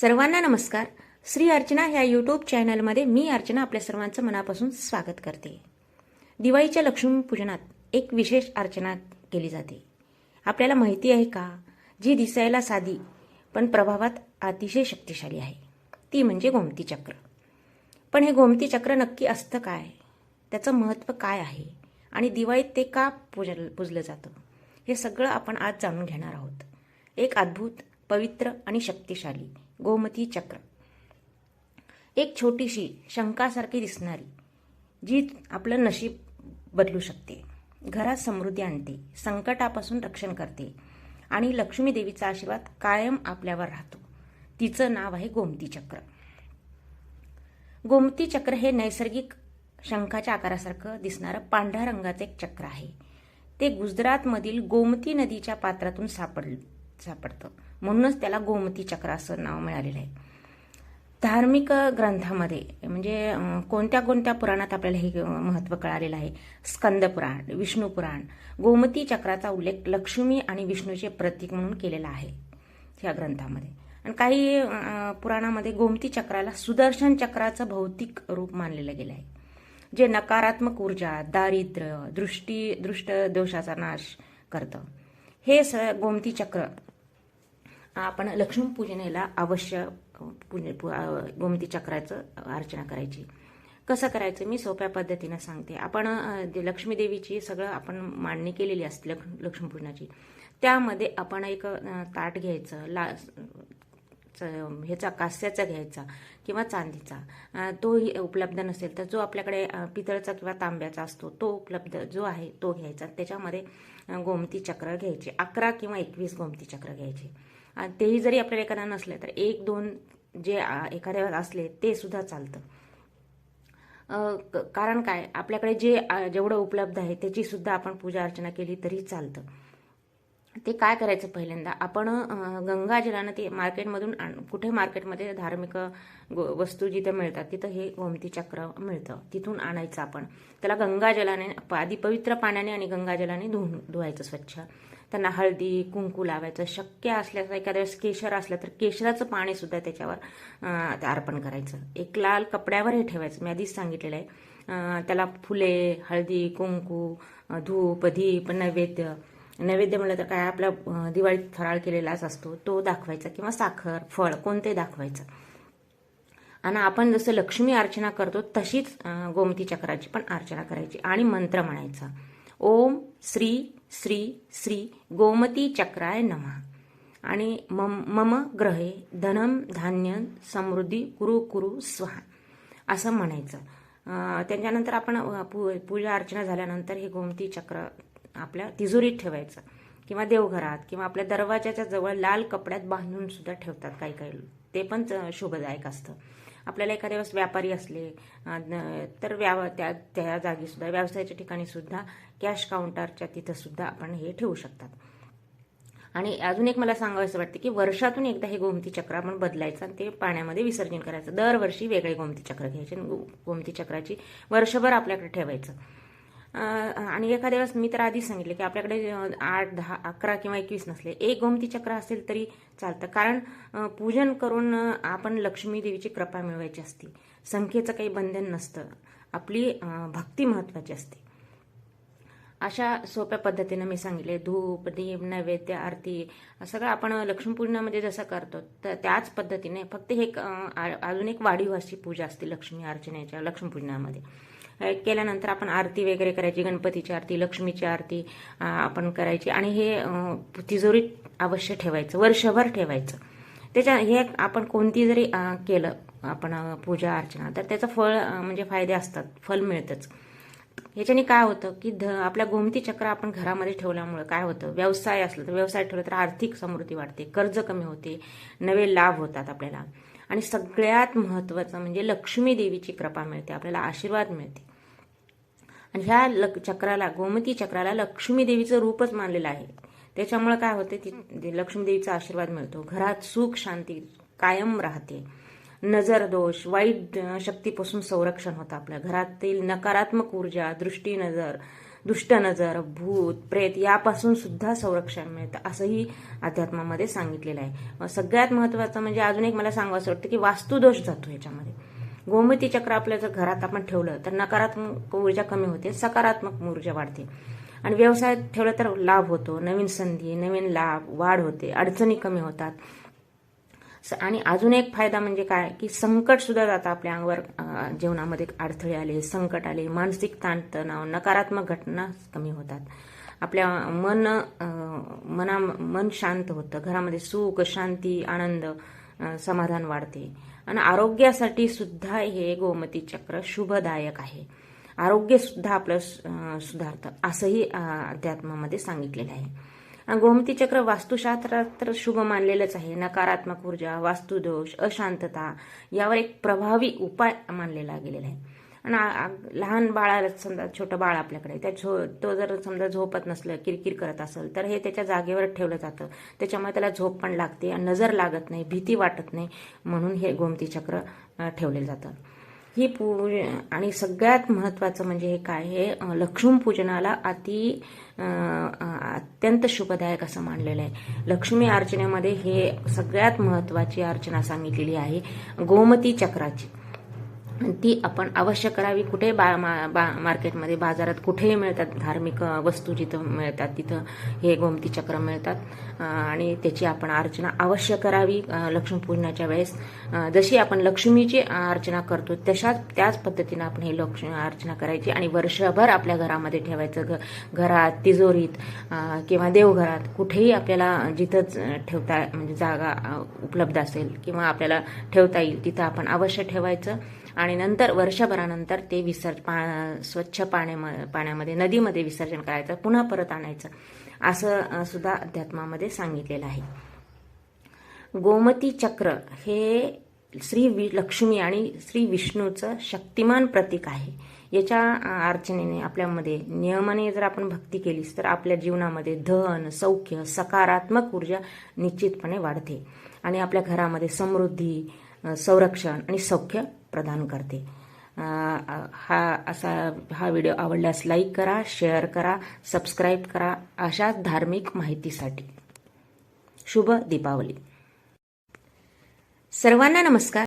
सर्वांना नमस्कार. श्री अर्चना ह्या यूट्यूब चॅनलमध्ये मी अर्चना आपल्या सर्वांचं मनापासून स्वागत करते. दिवाळीच्या लक्ष्मीपूजनात एक विशेष अर्चना केली जाते. आपल्याला माहिती आहे का? जी दिसायला साधी पण प्रभावात अतिशय शक्तिशाली आहे. ती म्हणजे गोमती चक्र. पण हे गोमती चक्र नक्की असतं काय? त्याचं महत्त्व काय आहे? आणि दिवाळीत ते का पूजल पूजलं जातं? हे सगळं आपण आज जाणून घेणार आहोत. एक अद्भुत पवित्र आणि शक्तिशाली गोमती चक्र. एक छोटीशी शंकासारखी दिसणारी जी आपलं नशीब बदलू शकते. घरात समृद्धी आणते संकटापासून रक्षण करते आणि लक्ष्मी देवीचा आशीर्वाद कायम आपल्यावर राहतो. तिचं नाव आहे गोमती चक्र. गोमती चक्र हे नैसर्गिक शंखाच्या आकारासारखं दिसणारं पांढऱ्या रंगाचं एक चक्र आहे. ते गुजरातमधील गोमती नदीच्या पात्रातून सापड सापडतं. म्हणूनच त्याला गोमती चक्र असं नाव मिळालेलं आहे. धार्मिक ग्रंथामध्ये म्हणजे कोणत्या कोणत्या पुराणात आपल्याला हे महत्त्व कळालेलं आहे? स्कंद पुराण विष्णू पुराण. गोमती चक्राचा उल्लेख लक्ष्मी आणि विष्णूचे प्रतीक म्हणून केलेला आहे ह्या ग्रंथामध्ये. आणि काही पुराणामध्ये गोमती चक्राला सुदर्शन चक्राचं भौतिक रूप मानलेलं गेलं आहे. जे नकारात्मक ऊर्जा दारिद्र्य दृष्टी दृष्ट दोषाचा नाश करतं. हे स गोमती चक्र आपण लक्ष्मीपूजनेला अवश्य पूजे गोमती चक्राचं अर्चना करायची. कसं करायचं? मी सोप्या पद्धतीनं सांगते. आपण लक्ष्मी देवीची सगळं आपण मांडणी केलेली असते लक्ष लक्ष्मीपूजनाची त्यामध्ये आपण एक ताट घ्यायचं ला च- ह्याचा कास्याचा घ्यायचा किंवा चांदीचा. तोही उपलब्ध नसेल तर जो आपल्याकडे पितळचा किंवा तांब्याचा असतो तो उपलब्ध जो आहे तो घ्यायचा. त्याच्यामध्ये गोमती चक्र घ्यायचे. अकरा किंवा एकवीस गोमती चक्र घ्यायचे. आणि तेही जरी आपल्याला एखादा नसले तर एक दोन जे एखाद्यावर एखाद्या असले ते सुद्धा चालतं. क- कारण काय? आपल्याकडे जे जेवढं उपलब्ध आहे त्याची सुद्धा आपण पूजा अर्चना केली तरी चालतं. ते काय करायचं पहिल्यांदा? आपण गंगाजलानं ते मार्केटमधून आण कुठे मार्केटमध्ये धार्मिक गो- वस्तू जिथे मिळतात तिथं हे गोमती चक्र मिळतं. तिथून आणायचं आपण. त्याला गंगाजलाने आधी पवित्र पाण्याने आणि गंगाजलाने धुवून धुवायचं स्वच्छ. त्यांना हळदी कुंकू लावायचं शक्य असल्यास एखाद्या वेळेस केशर असलं तर केशराचं पाणी सुद्धा त्याच्यावर अर्पण करायचं. एक लाल कपड्यावर हे ठेवायचं. मी आधीच सांगितलेलं आहे. त्याला फुले हळदी कुंकू धूप दीप नैवेद्य. नैवेद्य म्हणलं तर काय आपला दिवाळीत फराळ केलेलाच असतो तो दाखवायचा किंवा साखर फळ कोणते दाखवायचं. आणि आपण जसं लक्ष्मी अर्चना करतो तशीच गोमती चक्राची पण अर्चना करायची आणि मंत्र म्हणायचा. ओम श्री श्री श्री गोमती चक्राय नमः। आणि मम मम ग्रहे धनम धान्य समृद्धी कुरु कुरु स्वाहा असं म्हणायचं. त्यांच्यानंतर त्याच्यानंतर आपण पू पूजा अर्चना झाल्यानंतर हे गोमती चक्र आपल्या तिजोरीत ठेवायचं. किंवा देवघरात किंवा आपल्या दरवाजाच्या जवळ लाल कपड्यात बांधून सुद्धा ठेवतात काही काही. ते पण शोभदायक शुभदायक असतं. आपल्याला एखाद्या वेळेस व्यापारी असले तर व्याव त्या त्या जागीसुद्धा व्यवसायाच्या ठिकाणी सुद्धा कॅश काउंटरच्या तिथंसुद्धा आपण हे ठेवू शकतात. आणि अजून एक मला सांगावं वाटतं की वर्षातून एकदा हे गोमती चक्र आपण बदलायचं आणि ते पाण्यामध्ये विसर्जन करायचं. दरवर्षी वेगळे गोमती चक्र घ्यायचे आणि गो- गोमती चक्राची वर्षभर आपल्याकडे ठेवायचं. आणि एखाद्या वेळेस मी तर आधीच सांगितलं की आपल्याकडे आठ दहा अकरा किंवा एकवीस नसले. एक गोमती चक्र असेल तरी चालतं. कारण पूजन करून आपण लक्ष्मी देवीची कृपा मिळवायची असते. संख्येचं काही बंधन नसतं. आपली भक्ती महत्वाची असते. अशा सोप्या पद्धतीनं मी सांगितले. धूप दीप नैवेद्य आरती सगळं आपण लक्ष्मीपूजनामध्ये जसं करतो तर त्याच पद्धतीने फक्त हे एक, अजून एक वाढीव अशी पूजा असते लक्ष्मी अर्चनेच्या लक्ष्मीपूजनामध्ये केल्यानंतर आपण आरती वगैरे करायची गणपतीची आरती लक्ष्मीची आरती आपण करायची. आणि हे तिजोरीत अवश्य ठेवायचं वर्षभर ठेवायचं. त्याच्या हे आपण कोणती जरी केलं आपण पूजा अर्चना तर त्याचं फळ म्हणजे फायदे असतात फल मिळतंच. ह्याच्याने काय होतं की ध आपल्या गोमती चक्र आपण घरामध्ये ठेवल्यामुळे काय होतं? व्यवसाय असलं तर व्यवसाय ठेवलं तर आर्थिक समृद्धी वाढते कर्ज कमी होते नवे लाभ होतात आपल्याला. आणि सगळ्यात महत्त्वाचं म्हणजे लक्ष्मी देवीची कृपा मिळते आपल्याला आशीर्वाद मिळते. आणि ह्या लक चक्राला गोमती चक्राला लक्ष्मी देवीचं रूपच मानलेलं आहे. त्याच्यामुळे काय होते ती लक्ष्मीदेवीचा लक्ष्मी देवीचा आशीर्वाद मिळतो. घरात सुख शांती कायम राहते. नजर दोष वाईट शक्तीपासून संरक्षण होतं आपल्या घरातील नकारात्मक ऊर्जा दृष्टी नजर दुष्ट नजर भूत प्रेत यापासून सुद्धा संरक्षण मिळतं असंही अध्यात्मामध्ये सांगितलेलं आहे. सगळ्यात महत्वाचं म्हणजे अजून एक मला सांगावं वाटतं की वास्तुदोष जातो याच्यामध्ये गोमती चक्र आपल्या जर घरात आपण ठेवलं तर नकारात्मक ऊर्जा कमी होते सकारात्मक ऊर्जा वाढते. आणि व्यवसायात ठेवलं तर लाभ होतो नवीन संधी नवीन लाभ वाढ होते अडचणी कमी होतात. आणि अजून एक फायदा म्हणजे काय की संकट सुद्धा जातं आपल्या अंगावर जीवनामध्ये अडथळे आले संकट आले मानसिक ताणतणाव नकारात्मक घटना कमी होतात. आपल्या मन मना मन शांत होतं घरामध्ये सुख शांती आनंद समाधान वाढते. आणि आरोग्यासाठी सुद्धा हे गोमती चक्र शुभदायक आहे. आरोग्य सुद्धा आपलं सुधारतं असंही अध्यात्मामध्ये सांगितलेलं आहे. गोमती चक्र वास्तुशास्त्रात तर शुभ मानलेलंच आहे. नकारात्मक ऊर्जा वास्तुदोष अशांतता यावर एक प्रभावी उपाय मानलेला गेलेला आहे. आणि लहान बाळाला समजा छोटं बाळ आपल्याकडे त्या झो तो जर समजा झोपत नसलं किरकिर करत असेल तर हे त्याच्या जागेवर ठेवलं जातं. त्याच्यामुळे त्याला झोप पण लागते आणि नजर लागत नाही भीती वाटत नाही म्हणून हे गोमती चक्र ठेवले ठेवलेलं जातं. ही पूज आणि सगळ्यात महत्त्वाचं म्हणजे हे काय हे लक्ष्मीपूजनाला अति अत्यंत शुभदायक असं मानलेलं आहे. लक्ष्मी अर्चनेमध्ये हे सगळ्यात महत्त्वाची अर्चना सांगितलेली आहे. गोमती चक्राची. ती आपण अवश्य करावी. कुठे बा मा- बा मार्केटमध्ये बाजारात कुठेही मिळतात धार्मिक वस्तू जिथं मिळतात तिथं हे गोमती चक्र मिळतात. आणि त्याची आपण अर्चना अवश्य करावी लक्ष्मीपूजनाच्या वेळेस. जशी आपण लक्ष्मीची अर्चना करतो तशाच त्याच पद्धतीनं आपण हे लक्ष्मी अर्चना करायची आणि वर्षभर आपल्या घरामध्ये ठेवायचं. घ घरात तिजोरीत किंवा देवघरात कुठेही आपल्याला जिथंच ठेवता म्हणजे जागा उपलब्ध असेल किंवा आपल्याला ठेवता येईल तिथं आपण अवश्य ठेवायचं. आणि नंतर वर्षभरानंतर ते विसर्ज पा स्वच्छ पाण्याम पाण्यामध्ये नदीमध्ये विसर्जन करायचं पुन्हा परत आणायचं असं सुद्धा अध्यात्मामध्ये सांगितलेलं आहे. गोमती चक्र हे श्री वि लक्ष्मी आणि श्री विष्णूचं शक्तिमान प्रतीक आहे. याच्या अर्चनेने आपल्यामध्ये नियमाने जर आपण भक्ती केलीस तर आपल्या जीवनामध्ये धन सौख्य सकारात्मक ऊर्जा निश्चितपणे वाढते. आणि आपल्या घरामध्ये समृद्धी संरक्षण आणि सौख्य प्रदान करते. हा असा हा व्हिडिओ आवडल्यास लाईक करा शेअर करा सबस्क्राईब करा अशाच धार्मिक माहितीसाठी. शुभ दीपावली. सर्वांना नमस्कार.